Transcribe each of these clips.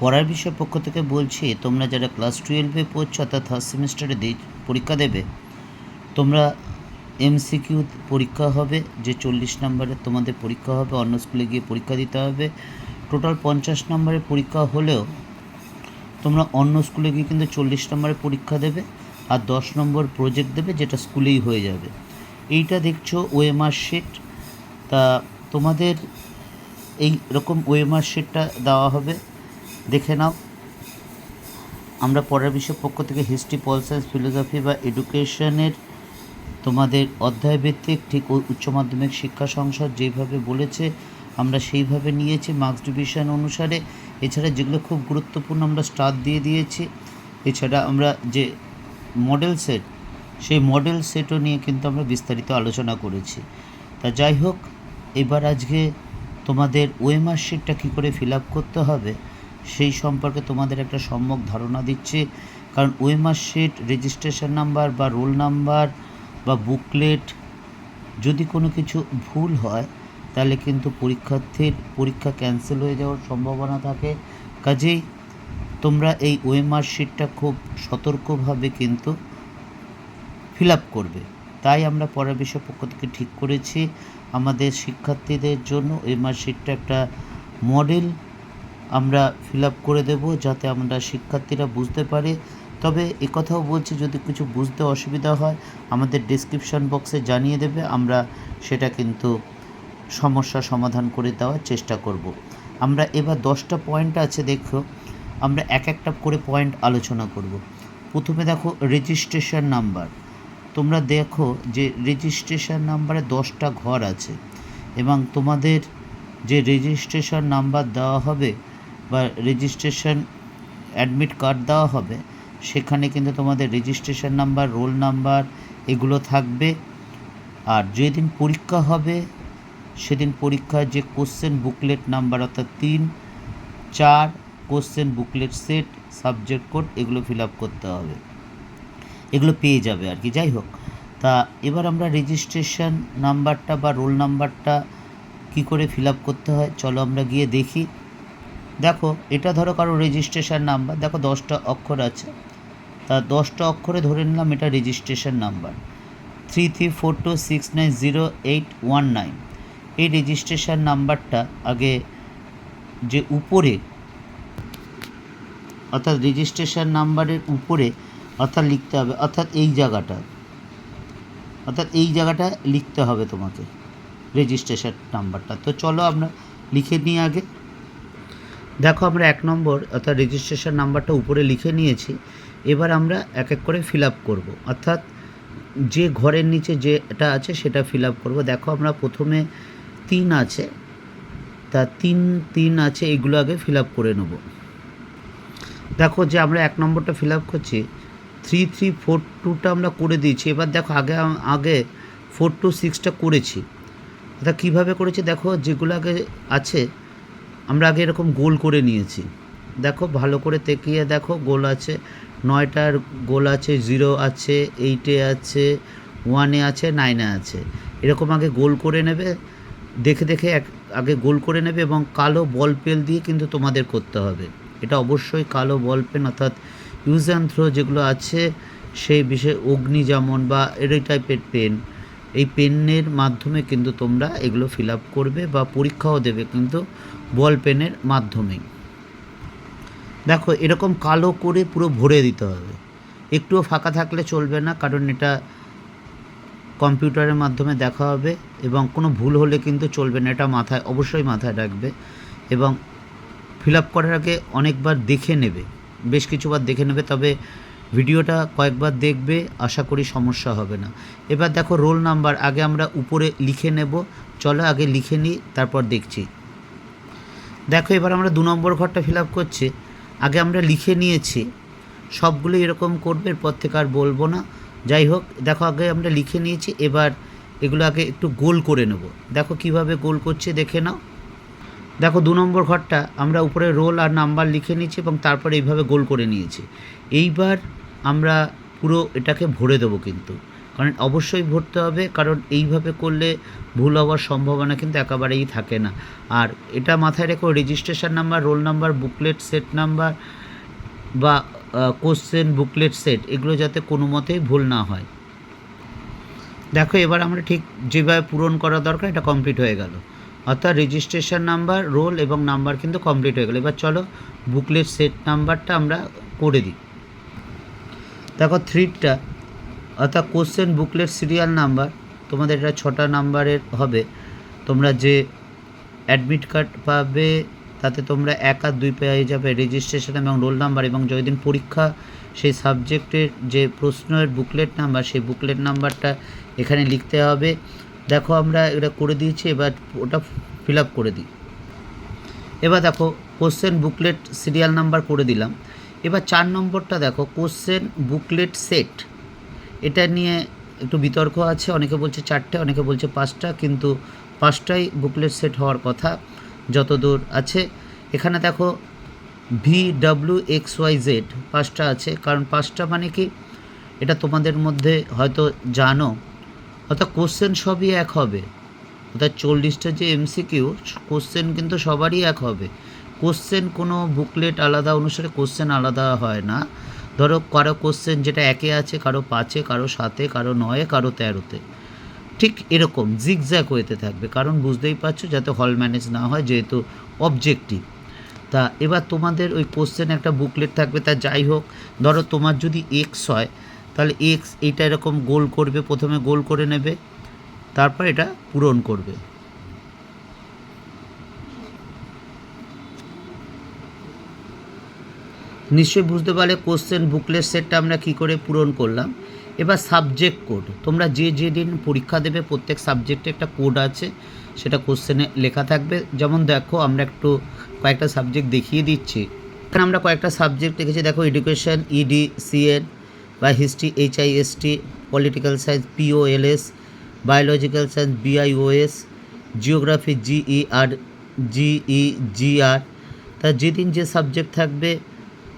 পড়ার বিষয় পক্ষ থেকে বলছি, তোমরা যারা ক্লাস টুয়েলভে পড়ছো অর্থাৎ থার্ড সেমিস্টারে পরীক্ষা দেবে, তোমরা এমসিকিউ পরীক্ষা হবে, যে চল্লিশ নম্বরের তোমাদের পরীক্ষা হবে, অন্য স্কুলে গিয়ে পরীক্ষা দিতে হবে। টোটাল পঞ্চাশ নম্বরের পরীক্ষা হলেও তোমরা অন্য স্কুলে গিয়ে কিন্তু চল্লিশ নম্বরের পরীক্ষা দেবে আর দশ নম্বর প্রজেক্ট দেবে, যেটা স্কুলেই হয়ে যাবে। এইটা দেখছ ওএমআর শিট তা তোমাদের এই রকম ওএমআর শিটটা দেওয়া হবে। দেখে নাও। আমরা পরের বিষয় পক্ষ থেকে হিস্ট্রি পল সায়েন্স ফিলোসফি বা এডুকেশনের তোমাদের অধ্যায়ভিত্তিক ঠিক উচ্চ মাধ্যমিক শিক্ষা সংসদ যেভাবে বলেছে, আমরা সেইভাবে নিয়েছি মার্কস ডিভিশন অনুসারে। এছাড়া যেগুলো খুব গুরুত্বপূর্ণ আমরা স্টার দিয়ে দিয়েছি। এছাড়া আমরা যে মডেল সেট সেই মডেল সেটও নিয়ে কিন্তু আমরা বিস্তারিত আলোচনা করেছি। তা যাই হোক, এবার আজকে তোমাদের ওএমআর শিটটা কী করে ফিল আপ করতে হবে সেই সম্পর্কে তোমাদের একটা সম্যক ধারণা দিচ্ছে। কারণ ওএমআর শিট রেজিস্ট্রেশন নাম্বার বা রোল নাম্বার বা বুকলেট যদি কোনো কিছু ভুল হয়, তাহলে কিন্তু পরীক্ষার্থীর পরীক্ষা ক্যান্সেল হয়ে যাওয়ার সম্ভাবনা থাকে। কাজেই তোমরা এই ওএমআর শিটটা খুব সতর্কভাবে কিন্তু ফিল আপ করবে। তাই আমরা পরের বিষয় পক্ষ থেকে ঠিক করেছি। আমাদের শিক্ষার্থীদের জন্য ওএমআর শিটটা একটা মডেল আমরা ফিল আপ করে দেব যাতে আমরা শিক্ষার্থীরা বুঝতে পারে। তবে কথাও বলছি, যদি কিছু বুঝতে অসুবিধা হয়, আমাদের ডিসক্রিপশন বক্সে জানিয়ে দেবে, আমরা সেটা কিন্তু সমস্যা সমাধান করে দেওয়ার চেষ্টা করব। আমরা এবার দশটা পয়েন্ট আছে, দেখো। আমরা এক একটা করে পয়েন্ট আলোচনা করব। প্রথমে দেখো রেজিস্ট্রেশন নাম্বার তোমরা দেখো যে রেজিস্ট্রেশন নাম্বারে দশটা ঘর আছে এবং তোমাদের যে রেজিস্ট্রেশন নাম্বার দেওয়া হবে বা রেজিস্ট্রেশন অ্যাডমিট কার্ড দেওয়া হবে, সেখানে কিন্তু তোমাদের রেজিস্ট্রেশন নাম্বার রোল নাম্বার এগুলো থাকবে। আর যেদিন পরীক্ষা হবে, সেদিন পরীক্ষার যে কোশ্চেন বুকলেট নাম্বার অর্থাৎ তিন, চার question booklet set subject code এগুলো ফিল আপ করতে হবে। এগুলো পেয়ে যাবে আর কি, যাই হোক। তা এবার আমরা রেজিস্ট্রেশন নাম্বারটা বা রোল নাম্বারটা কি করে ফিল আপ করতে হয়, চলো আমরা গিয়ে দেখি। দেখো, এটা ধরো কারও রেজিস্ট্রেশন নাম্বার দেখো, দশটা অক্ষর আছে। তা দশটা অক্ষরে ধরে নিলাম এটা registration number three three four two six nine zero eight one nine এই রেজিস্ট্রেশন নাম্বারটা আগে যে উপরে, অর্থাৎ রেজিস্ট্রেশন নাম্বারের উপরে অর্থাৎ লিখতে হবে, অর্থাৎ এই জায়গাটা, অর্থাৎ এই জায়গাটা লিখতে হবে তোমাকে রেজিস্ট্রেশন নাম্বারটা তো চলো আমরা লিখে নিই আগে। দেখো আমরা এক নম্বর অর্থাৎ রেজিস্ট্রেশন নাম্বারটা উপরে লিখে নিয়েছি, এবার আমরা এক এক করে ফিল আপ করব। অর্থাৎ যে ঘরের নিচে যেটা আছে সেটা ফিল আপ করব। দেখো আমরা প্রথমে তিন আছে, তা তিন তিন আছে, এগুলো আগে ফিল আপ করে নেব। দেখো যে আমরা এক নম্বরটা ফিল আপ করছি থ্রি থ্রি ফোর টুটা আমরা করে দিয়েছি। এবার দেখো আগে আগে ফোর টু সিক্সটা করেছি। তা কীভাবে করেছি? দেখো যেগুলো আগে আছে আমরা আগে এরকম গোল করে নিয়েছি। দেখো, ভালো করে তেকিয়ে দেখো, গোল আছে। নয়টার গোল আছে, জিরো আছে এইটে আছে ওয়ানে আছে নাইনে আছে। এরকম আগে গোল করে নেবে, দেখে দেখে এক, আগে গোল করে নেবে এবং কালো বল পেন দিয়ে কিন্তু তোমাদের করতে হবে। এটা অবশ্যই কালো বল পেন, অর্থাৎ ইউজ অ্যান্ড থ্রো যেগুলো আছে, সেই বিষয়ে অগ্নি যেমন বা এরই টাইপের পেন। এই পেনের মাধ্যমে কিন্তু তোমরা এগুলো ফিল আপ করবে বা পরীক্ষাও দেবে কিন্তু বল পেনের মাধ্যমেই। দেখো, এরকম কালো করে পুরো ভরে দিতে হবে। একটুও ফাঁকা থাকলে চলবে না, কারণ এটা কম্পিউটারের মাধ্যমে দেখা হবে এবং কোনো ভুল হলে কিন্তু চলবে না, এটা মাথায়, অবশ্যই মাথায় রাখবে এবং ফিল আপ করার আগে অনেকবার দেখে নেবে, বেশ কিছুবার দেখে নেবে, তবে ভিডিওটা কয়েকবার দেখবে, আশা করি সমস্যা হবে না। এবার দেখো রোল নাম্বার, আগে আমরা উপরে লিখে নেব। চলো আগে লিখে নিই, তারপর দেখছি। দেখো এবার আমরা দু নম্বর ঘরটা ফিল আপ করছি। আগে আমরা লিখে নিয়েছি। সবগুলো এরকম করবে, এরপর থেকে আর বলব না। যাই হোক, দেখো আগে আমরা লিখে নিয়েছি, এবার এগুলো আগে একটু গোল করে নেব। দেখো কীভাবে গোল করছে, দেখে নাও। দেখো দু নম্বর ঘরটা, আমরা উপরে রোল আর নাম্বার লিখে নিয়েছি এবং তারপরে এইভাবে গোল করে নিয়েছি। এইবার আমরা পুরো এটাকে ভরে দেবো কিন্তু। কারণ অবশ্যই ভরতে হবে, কারণ এইভাবে করলে ভুল হওয়ার সম্ভাবনা কিন্তু একেবারেই থাকে না। আর এটা মাথায় রেখো registration number roll number booklet set number বা কোশ্চেন বুকলেট সেট এগুলো যাতে কোনো মতেই ভুল না হয়। দেখো, এবার আমরা ঠিক যেভাবে পূরণ করা দরকার, এটা কমপ্লিট হয়ে গেল। অর্থাৎ রেজিস্ট্রেশন নাম্বার রোল এবং নাম্বার কিন্তু কমপ্লিট হয়ে গেল। এবার চলো বুকলেট সেট নাম্বারটা আমরা করে দিই। দেখো থ্রিডটা, অর্থাৎ কোশ্চেন বুকলেট সিরিয়াল নাম্বার তোমাদের এটা ছটা নাম্বারের হবে। তোমরা যে অ্যাডমিট কার্ড পাবে, তাতে তোমরা এক আর দুই পেয়ে যাবে রেজিস্ট্রেশন এবং রোল নাম্বার এবং যেদিন পরীক্ষা, সেই সাবজেক্টের যে প্রশ্নের বুকলেট নাম্বার সেই বুকলেট নাম্বারটা এখানে লিখতে হবে। দেখো আমরা এটা করে দিয়েছি, এবার ওটা ফিল আপ করে দিই। এবার দেখো কোশ্চেন বুকলেট সিরিয়াল নাম্বার করে দিলাম। এবার চার নম্বরটা দেখো কোশ্চেন বুকলেট সেট এটা নিয়ে একটু বিতর্ক আছে, অনেকে বলছে চারটে, অনেকে বলছে পাঁচটা, কিন্তু পাঁচটাই বুকলেট সেট হওয়ার কথা যতদূর আছে। এখানে দেখো V W X Y Z পাঁচটা আছে, কারণ পাঁচটা মানে কি? এটা তোমাদের মধ্যে হয়তো জানো, অর্থাৎ কোশ্চেন সবই এক হবে। অর্থাৎ চল্লিশটা যে এমসিকিউ কোশ্চেন কিন্তু সবারই এক হবে। কোশ্চেন কোনো বুকলেট আলাদা, অনুসারে কোশ্চেন আলাদা হয় না। ধরো কারও কোশ্চেন যেটা একে আছে, কারও পাঁচে, কারও সাতে, কারও নয়ে, কারও তেরোতে। ঠিক এরকম জিগজ্যাগ হয়েতে থাকবে। কারণ বুঝতেই পারছ, যাতে হল ম্যানেজ না হয়, যেহেতু অবজেক্টিভ তা এবার তোমাদের ওই কোশ্চেন একটা বুকলেট থাকবে, তা যাই হোক। ধরো তোমার যদি এক্স হয়, তাহলে এক্স এইটা এরকম গোল করবে, প্রথমে গোল করে নেবে, তারপর এটা পূরণ করবে। নিশ্চয়ই বুঝতে পারলে কোশ্চেন বুকলেট সেটটা আমরা কি করে পূরণ করলাম। এবার সাবজেক্ট কোড তোমরা যে যে দিন পরীক্ষা দেবে, প্রত্যেক সাবজেক্টে একটা কোড আছে, সেটা কোশ্চেনে লেখা থাকবে। যেমন দেখো, আমরা একটু কয়েকটা সাবজেক্ট দেখিয়ে দিচ্ছি। এখানে আমরা কয়েকটা সাবজেক্ট লিখেছি দেখো এডুকেশন ইডি সিএন বা history HIST political science POLS biological science BIOS geography GE আর জিই জিআর তা যেদিন যে সাবজেক্ট থাকবে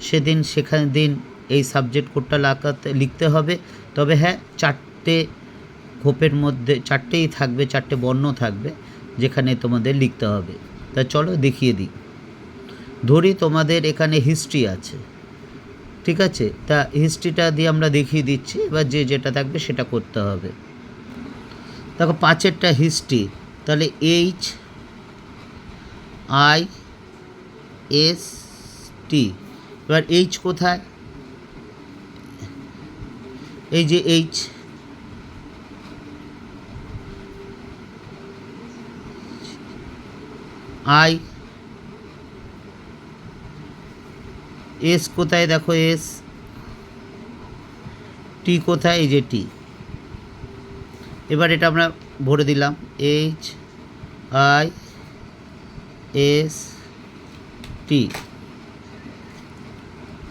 সেদিন সেখানে দিন এই সাবজেক্ট কোডটা লাগাতে, লিখতে হবে। তবে হ্যাঁ চারটে খোপের মধ্যে, চারটেই থাকবে, চারটে বর্ণ থাকবে, যেখানে তোমাদের লিখতে হবে। তা চলো দেখিয়ে দিই। ধরি তোমাদের এখানে হিস্ট্রি আছে। ঠিক আছে? তা হিস্ট্রিটা দিয়ে আমরা দেখিয়ে দিচ্ছি, এবার যে যেটা থাকবে সেটা করতে হবে। দেখো, পাঁচেরটা হিস্ট্রি তাহলে এইচ আই এস টি এবার এইচ কোথায়? এই যে এইচ আই এস কোথায়? দেখো এস টি কোথায়? এই যে টি এবার এটা আমরা ভরে দিলাম। এইচ আই এস টি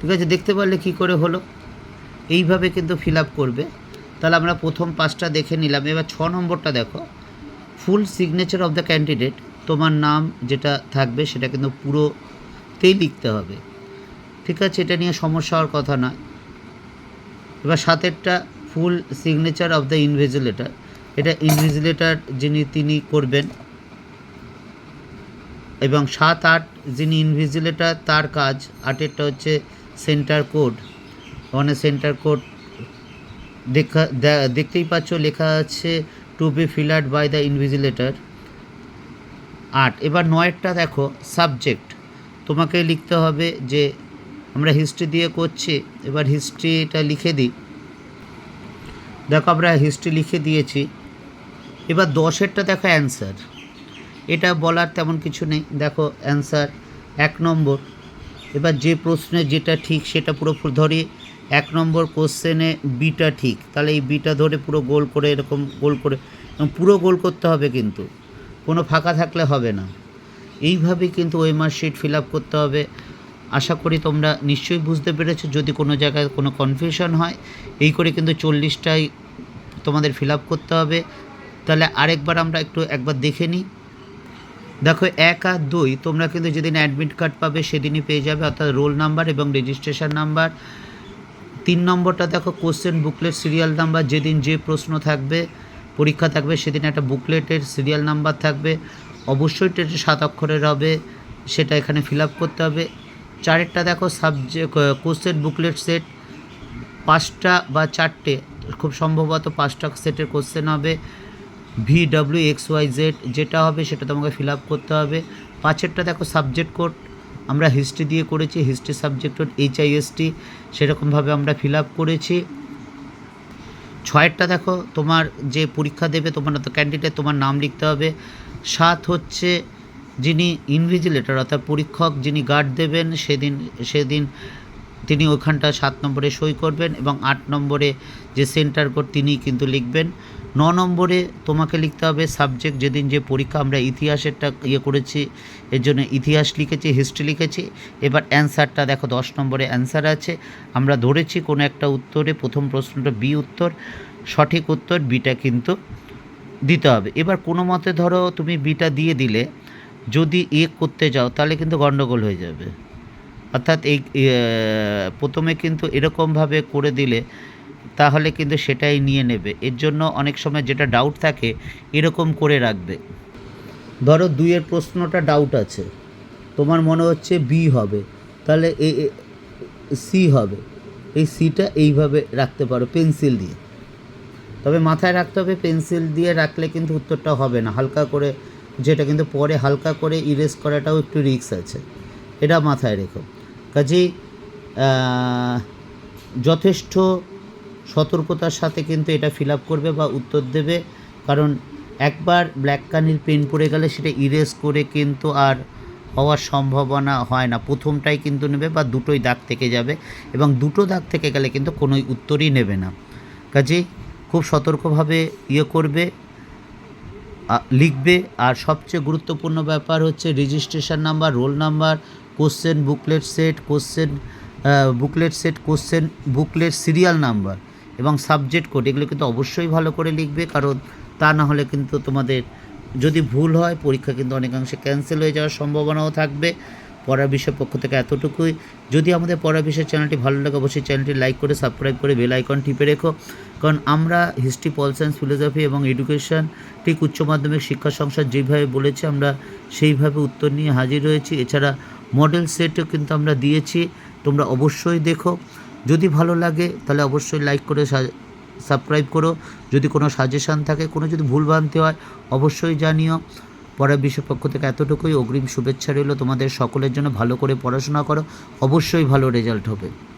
ঠিক আছে, দেখতে পারলে কি করে হলো? এইভাবে কিন্তু ফিল আপ করবে। তাহলে আমরা প্রথম পাঁচটা দেখে নিলাম। এবার ছ নম্বরটা দেখো। Full signature of the candidate তোমার নাম যেটা থাকবে সেটা কিন্তু পুরোতেই লিখতে হবে। ঠিক আছে, এটা নিয়ে সমস্যা হওয়ার কথা না এবার সাতেরটা full signature of the invigilator এটা ইনভিজিলেটার যিনি তিনি করবেন, এবং সাত আট যিনি ইনভিজিলেটার তার কাজ, আটেরটা হচ্ছে সেন্টার কোড ওখানে সেন্টার কোড দেখা দেখতেই পাচ্ছ লেখা আছে to be filled by the invigilator আট, এবার নয়েরটা দেখো সাবজেক্ট তোমাকে লিখতে হবে যে, আমরা হিস্ট্রি দিয়ে করছি, এবার হিস্ট্রিটা লিখে দিই। দেখো আমরা হিস্ট্রি লিখে দিয়েছি। এবার দশেরটা দেখো অ্যান্সার এটা বলার তেমন কিছু নেই। দেখো অ্যান্সার এক নম্বর। এবার যে প্রশ্নে যেটা ঠিক, সেটা পুরো ধরি। এক নম্বর কোশ্চেনে বিটা ঠিক। তাহলে এই বিটা ধরে পুরো গোল করে এরকম গোল করে পুরো গোল করতে হবে কিন্তু। কোনো ফাঁকা থাকলে হবে না। এইভাবে কিন্তু ওয়েমার শিট ফিল আপ করতে হবে। আশা করি তোমরা নিশ্চয়ই বুঝতে পেরেছ, যদি কোনো জায়গায় কোনো কনফিউশন হয়, এই করে কিন্তু চল্লিশটাই তোমাদের ফিল আপ করতে হবে। তাহলে আরেকবার আমরা একটু একবার দেখে নিই। দেখো এক আর দুই, তোমরা কিন্তু যেদিন অ্যাডমিট কার্ড পাবে সেদিনই পেয়ে যাবে, অর্থাৎ রোল নাম্বার এবং রেজিস্ট্রেশন নাম্বার তিন নম্বরটা দেখো কোশ্চেন বুকলেট সিরিয়াল নাম্বার যেদিন যে প্রশ্ন থাকবে, পরীক্ষা থাকবে, সেদিন একটা বুকলেটের সিরিয়াল নাম্বার থাকবে। অবশ্যই এটা সাত অক্ষরের হবে, সেটা এখানে ফিল করতে হবে। চারেরটা দেখো সাবজেক্ট কোশ্চেন বুকলেট সেট পাঁচটা বা চারটে, খুব সম্ভবত পাঁচটা সেটের কোশ্চেন হবে। V W X Y Z যেটা হবে সেটা তোমাকে ফিল আপ করতে হবে। পাঁচেরটা দেখো সাবজেক্ট কোড আমরা হিস্ট্রি দিয়ে করেছি history subject code H I S T সেরকমভাবে আমরা ফিল আপ করেছি। ছয়েরটা দেখো, তোমার যে পরীক্ষা দেবে, তোমার ক্যান্ডিডেট তোমার নাম লিখতে হবে। সাত হচ্ছে যিনি ইনভিজিলেটর অর্থাৎ পরীক্ষক, যিনি গার্ড দেবেন, সেদিন সেদিন তিনি ওখানটা সাত নম্বরে সই করবেন এবং আট নম্বরে যে সেন্টার কোড তিনি কিন্তু লিখবেন। ন নম্বরে তোমাকে লিখতে হবে সাবজেক্ট, যেদিন যে পরীক্ষা আমরা ইতিহাসেরটা ইয়ে করেছি, এর জন্য ইতিহাস লিখেছি, হিস্ট্রি লিখেছি। এবার অ্যান্সারটা দেখো, দশ নম্বরে অ্যান্সার আছে। আমরা ধরেছি কোনো একটা উত্তরে, প্রথম প্রশ্নটা বি উত্তর, সঠিক উত্তর বিটা কিন্তু দিতে হবে। এবার কোনো মতে ধরো তুমি বিটা দিয়ে দিলে, যদি এ করতে যাও, তাহলে কিন্তু গণ্ডগোল হয়ে যাবে। অর্থাৎ এই প্রথমে কিন্তু এরকমভাবে করে দিলে তাহলে কিন্তু সেটাই নিয়ে নেবে। এর জন্য অনেক সময় যেটা ডাউট থাকে, এরকম করে রাখবে। ধরো দুইয়ের প্রশ্নটা ডাউট আছে। তোমার মনে হচ্ছে বি হবে। তাহলে এ সি হবে। এই সিটা এইভাবে রাখতে পারো পেন্সিল দিয়ে। তবে মাথায় রাখতে হবে পেন্সিল দিয়ে রাখলে কিন্তু উত্তরটা হবে না। হালকা করে, যেটা কিন্তু পরে হালকা করে ইরেজ করাটাও একটু রিস্ক আছে। এটা মাথায় রেখো। কাজেই যথেষ্ট সতর্কতার সাথে কিন্তু এটা ফিল করবে বা উত্তর দেবে। কারণ একবার ব্ল্যাক কানির পেন পড়ে গেলে সেটা ইরেজ করে কিন্তু আর হওয়ার সম্ভাবনা হয় না। প্রথমটাই কিন্তু নেবে বা দুটোই দাগ থেকে যাবে এবং দুটো দাগ থেকে গেলে কিন্তু কোনোই উত্তরই নেবে না। কাজেই খুব সতর্কভাবে ইয়ে করবে লিখবে। আর সবচেয়ে গুরুত্বপূর্ণ ব্যাপার হচ্ছে registration number roll number question booklet set question booklet set question booklet serial number এবং সাবজেক্ট কোড এগুলো কিন্তু অবশ্যই ভালো করে লিখবে, কারণ তা না হলে কিন্তু তোমাদের যদি ভুল হয়, পরীক্ষা কিন্তু অনেকাংশে ক্যান্সেল হয়ে যাওয়ার সম্ভাবনাও থাকবে। পড়া বিষয় পক্ষ থেকে এতটুকুই। যদি আমাদের পড়া বিষয় চ্যানেলটি ভালো লাগে, অবশ্যই চ্যানেলটি লাইক করে সাবস্ক্রাইব করে বেল আইকন টিপে রেখো। কারণ আমরা হিস্ট্রি পল সায়েন্স ফিলোসফি এবং এডুকেশন ঠিক উচ্চ মাধ্যমিক শিক্ষা সংসদ যেভাবে বলেছে, আমরা সেইভাবে উত্তর নিয়ে হাজির হয়েছি। এছাড়া মডেল সেটও কিন্তু আমরা দিয়েছি। তোমরা অবশ্যই দেখো। যদি ভালো লাগে, তাহলে অবশ্যই লাইক করে সাবস্ক্রাইব করো। যদি কোনো সাজেশান থাকে, কোনো যদি ভুল ভ্রান্তি হয়, অবশ্যই জানিও। পরের বিষয় পক্ষ থেকে এতটুকুই। অগ্রিম শুভেচ্ছা রইল তোমাদের সকলের জন্য। ভালো করে পড়াশোনা করো। অবশ্যই ভালো রেজাল্ট হবে।